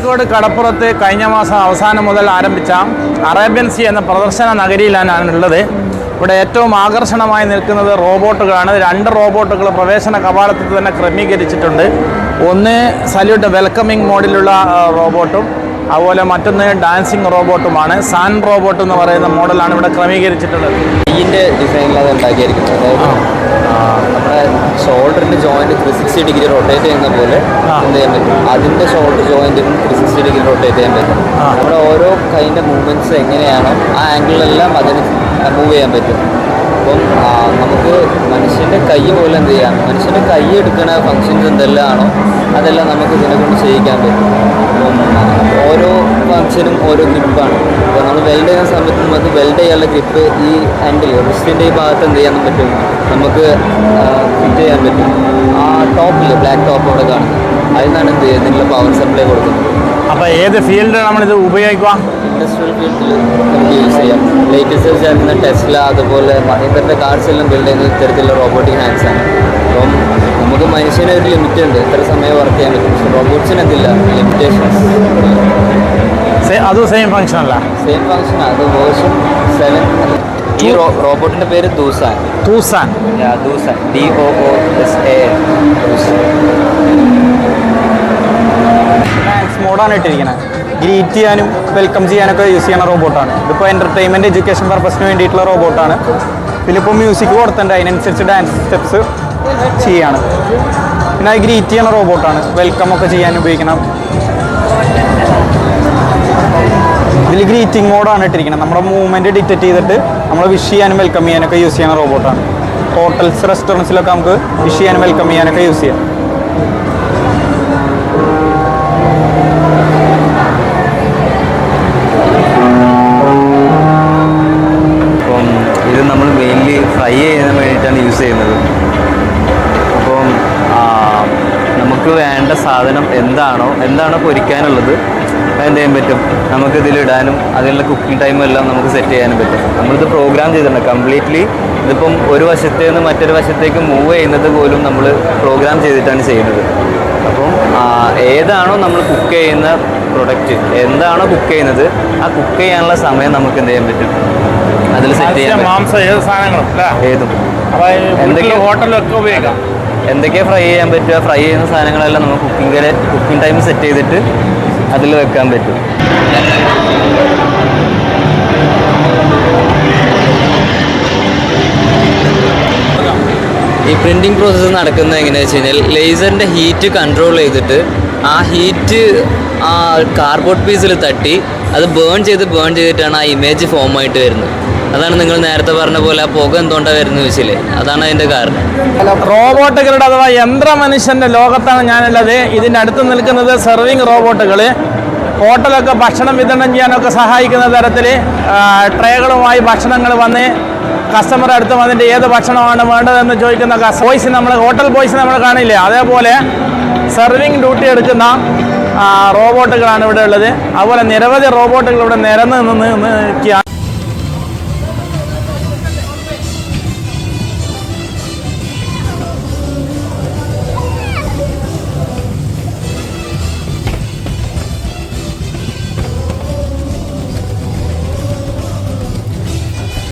കോഴിക്കോട് കടപ്പുറത്ത് കഴിഞ്ഞ മാസം അവസാനം മുതൽ ആരംഭിച്ച അറേബ്യൻ സി എന്ന പ്രദർശന നഗരിയിലാണ് ഉള്ളത്. ഇവിടെ ഏറ്റവും ആകർഷണമായി നിൽക്കുന്നത് റോബോട്ടുകളാണ്. രണ്ട് റോബോട്ടുകൾ പ്രവേശന കവാടത്തിൽ തന്നെ ക്രമീകരിച്ചിട്ടുണ്ട്. ഒന്ന് സല്യൂട്ട് വെൽക്കമിംഗ് മോഡിലുള്ള റോബോട്ടും അതുപോലെ മറ്റൊന്ന് ഡാൻസിങ് റോബോട്ടുമാണ്. സാൻ റോബോട്ട് എന്ന് പറയുന്ന മോഡലാണ് ഇവിടെ ക്രമീകരിച്ചിട്ടുള്ളത്. ഇതിന്റെ ഡിസൈനിൽ അത് ഉണ്ടാക്കിയിരിക്കുന്നത്. നമ്മുടെ ഷോൾഡറിന്റെ joint three sixty degree rotate ചെയ്യുന്ന പോലെ. എന്ത് ചെയ്യാൻ പറ്റും? അതിന്റെ ഷോൾഡർ ജോയിന്റും ത്രീ സിക്സ്റ്റി ഡിഗ്രി റൊട്ടേറ്റ് ചെയ്യാൻ പറ്റും. നമ്മുടെ ഓരോ കൈന്റെ മൂവ്മെന്റ്സ് എങ്ങനെയാണോ ആ ആംഗിളിലെല്ലാം അതിന് മൂവ് ചെയ്യാൻ പറ്റും. അപ്പം നമുക്ക് മനുഷ്യന്റെ കൈ പോലെ എന്ത് ചെയ്യാം? മനുഷ്യന്റെ കൈ എടുക്കുന്ന ഫങ്ഷൻസ് എന്തെല്ലാമാണോ അതെല്ലാം നമുക്ക് ഇതിനെ കൊണ്ട് ചെയ്യിക്കാൻ പറ്റും. ഓരോ ഫങ്ഷനും ഓരോ ഗ്രിപ്പാണ് അപ്പോൾ നമ്മൾ വെൽഡ് ചെയ്യുന്ന സമയത്ത് നമുക്ക് വെൽഡ് ചെയ്യാനുള്ള ഗ്രിപ്പ് ഈ ആംഗിൾ റിസ്റ്റിന്റെ ഈ ഭാഗത്ത് എന്ത് ചെയ്യാൻ പറ്റും? നമുക്ക് ഫിറ്റ് ചെയ്യാൻ പറ്റും. ആ ടോപ്പിൽ ബ്ലാക്ക് ടോപ്പ് അവിടെ കാണുന്നത്. അതിൽ നിന്നാണ് എന്ത് ചെയ്യുന്നത്? നിങ്ങൾ പവർ സപ്ലൈ കൊടുക്കുന്നത്. അപ്പോൾ ഏത് ഫീൽഡിൽ നമ്മളിത് ഉപയോഗിക്കുക? ഇൻഡസ്ട്രിയൽ ഫീൽഡിൽ നമുക്ക് യൂസ് ചെയ്യാം. ലേറ്റസ്റ്റ് ചേർക്കുന്ന ടെസ്ല അതുപോലെ മഹീന്ദ്രന്റെ കാർസ് എല്ലാം ബിൽഡ് ചെയ്യുന്ന ഇത്തരത്തിലുള്ള റോബോട്ടിക് ഹാൻഡ്സ് ആണ്. അപ്പം നമുക്ക് മനുഷ്യനെ ഒരു ലിമിറ്റ് ഉണ്ട്. എത്ര സമയം വർക്ക് ചെയ്യാൻ പറ്റും. പക്ഷേ റോബോട്ട്സിന് എന്തില്ല ലിമിറ്റേഷൻസ് അതും സെയിം ഫങ്ഷൻ അല്ല? സെയിം ഫങ്ഷൻ അത് വേർഷൻ സെവൻ ഈ റോബോട്ടിന്റെ പേര് Doosan. Doosan Doosan. D O O S A dance മോഡാണ് ഇട്ടിരിക്കുന്നത് ഗ്രീറ്റ് ചെയ്യാനും വെൽക്കം ചെയ്യാനൊക്കെ യൂസ് ചെയ്യുന്ന റോബോട്ടാണ്. ഇതിപ്പോൾ എന്റർടൈൻമെന്റ് എഡ്യൂക്കേഷൻ പർപ്പസിന് വേണ്ടിയിട്ടുള്ള റോബോട്ടാണ്. ഇതിലിപ്പോൾ മ്യൂസിക് കൊടുത്തിട്ടുണ്ട്. അതിനനുസരിച്ച് ഡാൻസ് സ്റ്റെപ്സ് ചെയ്യാണ്. പിന്നെ അത് ഗ്രീറ്റ് ചെയ്യുന്ന റോബോട്ടാണ്. വെൽക്കം ഒക്കെ ചെയ്യാൻ ഉപയോഗിക്കണം. ഇതിൽ ഗ്രീറ്റിംഗ് മോഡാണ് ഇട്ടിരിക്കുന്നത്. നമ്മുടെ മൂവ്മെന്റ് ഡിറ്റക്ട് ചെയ്തിട്ട് നമ്മൾ വിഷ് ചെയ്യാനും വെൽക്കം ചെയ്യാനൊക്കെ യൂസ് ചെയ്യുന്ന റോബോട്ടാണ് ഹോട്ടൽസ് റെസ്റ്റോറൻസിലൊക്കെ നമുക്ക് വിഷ് ചെയ്യാനും വെൽക്കം ചെയ്യാനൊക്കെ യൂസ് ചെയ്യാം. ഇത് നമ്മൾ മെയിൻലി ഫ്രൈ ചെയ്യാൻ യൂസ് ചെയ്യുന്നത്. നമുക്ക് വേണ്ട സാധനം എന്താണോ എന്താണോ പൊരിക്കാനുള്ളത് എന്ത് ചെയ്യാൻ പറ്റും? നമുക്ക് ഇതിലിടാനും അതിനുള്ള കുക്കിംഗ് ടൈമും എല്ലാം നമുക്ക് സെറ്റ് ചെയ്യാനും പറ്റും. നമ്മളിത് പ്രോഗ്രാം ചെയ്തിട്ടുണ്ട്. കംപ്ലീറ്റ്ലി ഇതിപ്പം ഒരു വശത്ത് നിന്ന് മറ്റൊരു വശത്തേക്ക് മൂവ് ചെയ്യുന്നത് പോലും നമ്മൾ പ്രോഗ്രാം ചെയ്തിട്ടാണ് ചെയ്യുന്നത്. അപ്പം ഏതാണോ നമ്മൾ കുക്ക് ചെയ്യുന്ന പ്രൊഡക്റ്റ് എന്താണോ കുക്ക് ചെയ്യുന്നത് ആ കുക്ക് ചെയ്യാനുള്ള സമയം നമുക്ക് എന്ത് ചെയ്യാൻ പറ്റും? അതിൽ സെറ്റ് ചെയ്യാൻ മത്സ്യം ഏത് എന്തൊക്കെ- ഹോട്ടലൊക്കെ ഉപയോഗിക്കാം. എന്തൊക്കെയാണ് ഫ്രൈ ചെയ്യാൻ പറ്റുക? ഫ്രൈ ചെയ്യുന്ന സാധനങ്ങളെല്ലാം നമുക്ക് കുക്കിംഗ് കുക്കിംഗ് ടൈം സെറ്റ് ചെയ്തിട്ട് അതിൽ വെക്കാൻ പറ്റും. ഈ പ്രിന്റിങ് പ്രോസസ്സ് നടക്കുന്നത് എങ്ങനെയാണെന്ന് വെച്ച് കഴിഞ്ഞാൽ ലേസറിന്റെ ഹീറ്റ് കൺട്രോൾ ചെയ്തിട്ട് ആ ഹീറ്റ് ആ കാർബോർഡ് പീസിൽ തട്ടി അത് ബേൺ ചെയ്ത് ബേൺ ചെയ്തിട്ടാണ് ആ ഇമേജ് ഫോം ആയിട്ട് വരുന്നത്. അതാണ് നിങ്ങൾ നേരത്തെ പറഞ്ഞ പോലെ ആ പുക എന്തുകൊണ്ടാണ് വരുന്നത് വെച്ചില്ലേ? അതാണ് അതിന്റെ കാരണം. റോബോട്ടുകളുടെ അഥവാ യന്ത്ര മനുഷ്യന്റെ ലോകത്താണ് ഞാനുള്ളത്. ഇതിന്റെ അടുത്ത് നിൽക്കുന്നത് സെർവിങ് റോബോട്ടുകൾ ഹോട്ടലൊക്കെ ഭക്ഷണം വിതരണം ചെയ്യാനൊക്കെ സഹായിക്കുന്ന തരത്തിൽ ട്രേകളുമായി ഭക്ഷണങ്ങൾ വന്ന് കസ്റ്റമർ അടുത്ത് വന്നിട്ട് ഏത് ഭക്ഷണമാണ് വേണ്ടതെന്ന് ചോദിക്കുന്ന ബോയ്സ് നമ്മൾ ഹോട്ടൽ ബോയ്സ് നമ്മൾ കാണില്ലേ? അതേപോലെ സെർവിങ് ഡ്യൂട്ടി എടുക്കുന്ന റോബോട്ടുകളാണ് ഇവിടെ ഉള്ളത്. അതുപോലെ നിരവധി റോബോട്ടുകൾ ഇവിടെ നിരന്ന് നിന്ന് നിൽക്കുക